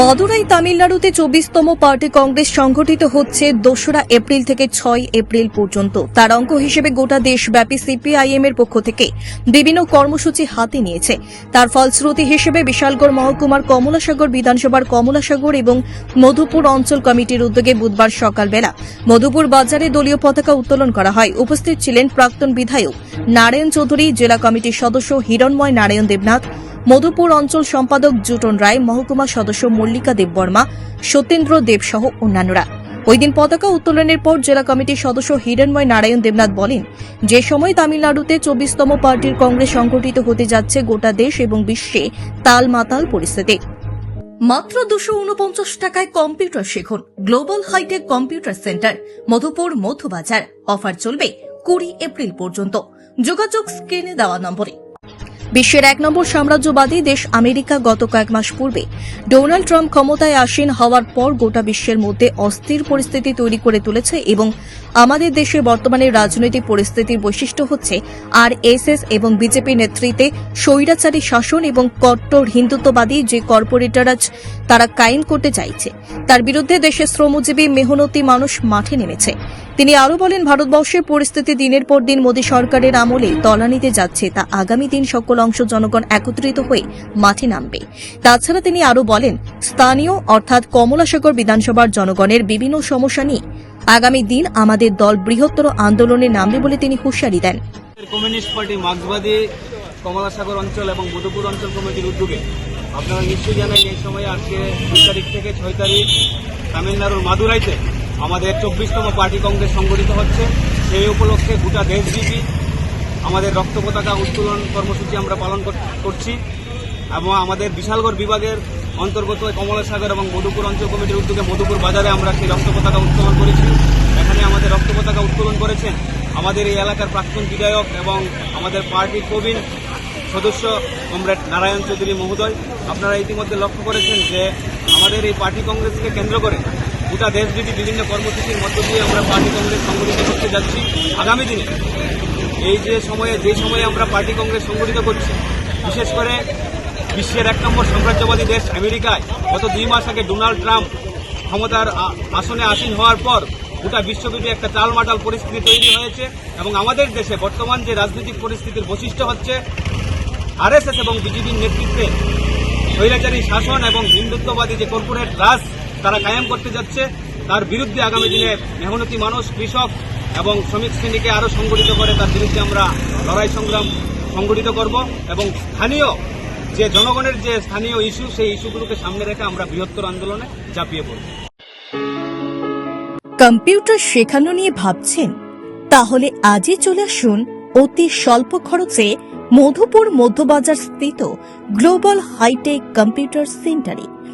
মাদুরাই তামিলনাড়ুতে চব্বিশতম পার্টি কংগ্রেস সংগঠিত হচ্ছে দোসরা এপ্রিল থেকে ছয় এপ্রিল পর্যন্ত। তার অঙ্ক হিসেবে গোটা দেশব্যাপী সিপিআইএম এর পক্ষ থেকে বিভিন্ন কর্মসূচি হাতে নিয়েছে। তার ফলশ্রুতি হিসেবে বিশালগড় মহকুমার কমলাসাগর বিধানসভার কমলাসাগর এবং মধুপুর অঞ্চল কমিটির উদ্যোগে বুধবার সকালবেলা মধুপুর বাজারে দলীয় পতাকা উত্তোলন করা হয়। উপস্থিত ছিলেন প্রাক্তন বিধায়ক নারায়ণ চৌধুরী, জেলা কমিটির সদস্য হিরণময় নারায়ণ দেবনাথ মধুপুর অঞ্চল সম্পাদক জুটন রায় মহকুমা সদস্য মল্লিকা দেববর্মা, সত্যেন্দ্র দেব সহ অন্যান্যরা। ওই দিন পতাকা উত্তোলনের পর জেলা কমিটির সদস্য হিরণময় নারায়ণ দেবনাথ বলেন, যে সময় তামিলনাড়ুতে চব্বিশতম পার্টির কংগ্রেস সংগঠিত হতে যাচ্ছে গোটা দেশ এবং বিশ্বে, তাল মাতাল পরিস্থিতি। মাত্র দুশো উনপঞ্চাশ টাকায় কম্পিউটার শিখুন, global hi-tech computer centre, Madhupur Madhubazar offer চলবে কুড়ি এপ্রিল পর্যন্ত। যোগাযোগ স্ক্রিনে দেওয়া নম্বরে। বিশ্বের এক নম্বর সাম্রাজ্যবাদী দেশ আমেরিকা গত কয়েক মাস পূর্বে। ডোনাল্ড ট্রাম্প ক্ষমতায় আসীন হওয়ার পর গোটা বিশ্বের মধ্যে অস্থির পরিস্থিতি তৈরি করে তুলেছে এবং আমাদের দেশে বর্তমানে রাজনৈতিক পরিস্থিতির বৈশিষ্ট্য হচ্ছে আর এসএস এবং বিজেপি নেতৃত্বে স্বৈরাচারী শাসন এবং কট্টর হিন্দুত্ববাদী যে কর্পোরেটরাজ তারা কায়েম করতে চাইছে, তার বিরুদ্ধে দেশের শ্রমজীবী মেহনতি মানুষ মাঠে নেমেছে। তিনি আরও বলেন, ভারতবর্ষের পরিস্থিতি দিনের পর দিন মোদী সরকারের আমলে তলানিতে যাচ্ছে। তা আগামী দিন সকল অংশ জনগণ একত্রিত হয়ে মাঠে নামবে। তাছাড়া তিনি আরও বলেন, স্থানীয় অর্থাৎ কমলাসাগর বিধানসভার জনগণের বিভিন্ন সমস্যা নিয়ে আগামী দিন আমাদের দল বৃহত্তর আন্দোলনে নামবে বলে তিনি হুঁশিয়ারি দেন। কমিউনিস্ট পার্টি মার্ক্সবাদী কমলাসাগর অঞ্চল এবং অঞ্চল কমিটির উদ্যোগে আপনারা নিশ্চয়ই জানেন, এই সময়ে আজকে দুই তারিখ থেকে ছয় তারিখ তামিলনাড়ুর মাদুরাইতে আমাদের চব্বিশতম পার্টি কংগ্রেস সংগঠিত হচ্ছে। সেই উপলক্ষে গোটা দেশব্যাপী আমাদের রক্ত পতাকা উত্তোলন কর্মসূচি আমরা পালন করছি এবং আমাদের বিশালগড় বিভাগের অন্তর্গত কমলাসাগর এবং মধুপুর অঞ্চল কমিটির উদ্যোগে মধুপুর বাজারে আমরা সেই রক্ত পতাকা উত্তোলন করেছি। এখানে আমাদের রক্ত পতাকা উত্তোলন করেছেন আমাদের এই এলাকার প্রাক্তন বিধায়ক এবং আমাদের পার্টির প্রবীণ সদস্য কমরেড নারায়ণ চৌধুরী মহোদয়। আপনারা ইতিমধ্যে লক্ষ্য করেছেন যে আমাদের এই পার্টি কংগ্রেসকে কেন্দ্র করে গোটা দেশব্যাপী বিভিন্ন কর্মসূচির মধ্য দিয়ে আমরা পার্টি কংগ্রেস সংগঠিত করতে যাচ্ছি আগামী দিনে। এই যে সময়ে যে সময়ে আমরা পার্টি কংগ্রেস সংগঠিত করছি, বিশেষ করে বিশ্বের এক নম্বর সাম্রাজ্যবাদী দেশ আমেরিকায়, গত দুই মাস আগে ডোনাল্ড ট্রাম্প ক্ষমতার আসনে আসীন হওয়ার পর গোটা বিশ্বব্যাপী একটা টালমাটাল পরিস্থিতি তৈরি হয়েছে এবং আমাদের দেশে বর্তমান যে রাজনৈতিক পরিস্থিতির বৈশিষ্ট্য হচ্ছে আরএসএস এবং বিজেপির নেতৃত্বে স্বৈরাচারী শাসন এবং হিন্দুত্ববাদী যে কর্পোরেট রাজ তারা কায়েম করতে যাচ্ছে, তার বিরুদ্ধে আগামী দিনে মেহনতি মানুষ, কৃষক এবং শ্রমিক শ্রেণীকে আরও সংগঠিত করে তার বিরুদ্ধে আমরা লড়াই সংগ্রাম সংগঠিত করব এবং স্থানীয় যে জনগণের যে স্থানীয় ইস্যু, সেই ইস্যুগুলোকে সামনে রেখে আমরা বৃহত্তর আন্দোলনে ঝাঁপিয়ে পড়ব। কম্পিউটার শেখানো নিয়ে ভাবছেন? তাহলে আজই চলে আসুন অতি স্বল্প খরচে মধুপুর মধ্যবাজার স্থিত গ্লোবাল হাইটেক কম্পিউটার সেন্টারে।